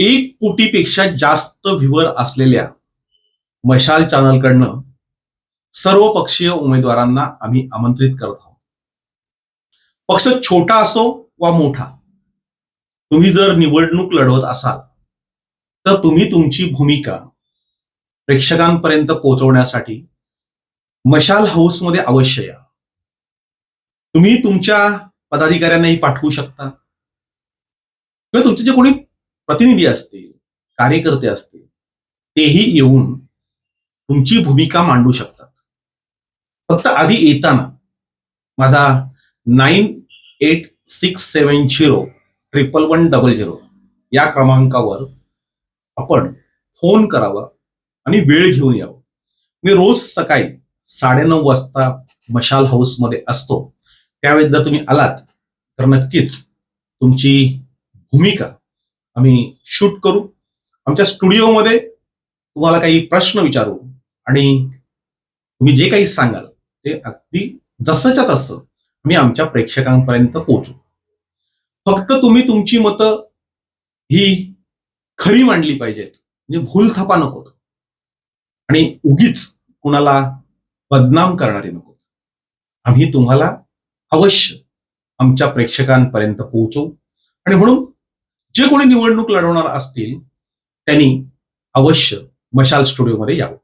एक कोटीपेक्षा जास्त व्ह्युअर असलेल्या मशाल चॅनलकडनं सर्व पक्षीय उमेदवारांना आम्ही आमंत्रित करत आहोत. पक्ष छोटा असो वा मोठा तुम्ही जर निवडणूक लढवत असाल तर तुम्ही तुमची भूमिका प्रेक्षकांपर्यंत पोहोचवण्यासाठी मशाल हाऊसमध्ये अवश्य या. तुम्ही तुमच्या पदाधिकाऱ्यांनाही पाठवू शकता. किंवा तुमचे जे कोणी प्रतिनिधी असतील कार्यकर्ते असतील तेही येऊन तुमची भूमिका मांडू शकतात. फक्त आधी येताना माझा nine eight six seven zero triple one double zero या क्रमांकावर आपण फोन करावा आणि वेळ घेऊन यावं. मी रोज सकाळी साडेनऊ वाजता मशाल हाऊसमध्ये असतो. त्यावेळेस जर तुम्ही आलात तर नक्कीच तुमची भूमिका आम्ही शूट करू. आमच्या स्टुडिओमध्ये तुम्हाला काही प्रश्न विचारू. आणि तुम्ही जे काही सांगाल ते अगदी जसंच्या तसं आम्ही आमच्या प्रेक्षकांपर्यंत पोहोचू. फक्त तुम्ही तुमची मतं ही खरी मांडली पाहिजेत. म्हणजे भूल थपा नकोत. आणि उगीच कुणाला बदनाम करणारी नकोत. आम्ही तुम्हाला अवश्य आमच्या प्रेक्षकांपर्यंत पोहोचवू. आणि म्हणून जे कोणी निवडणूक लढवणार असतील त्यांनी अवश्य मशाल स्टुडिओमध्ये यावं.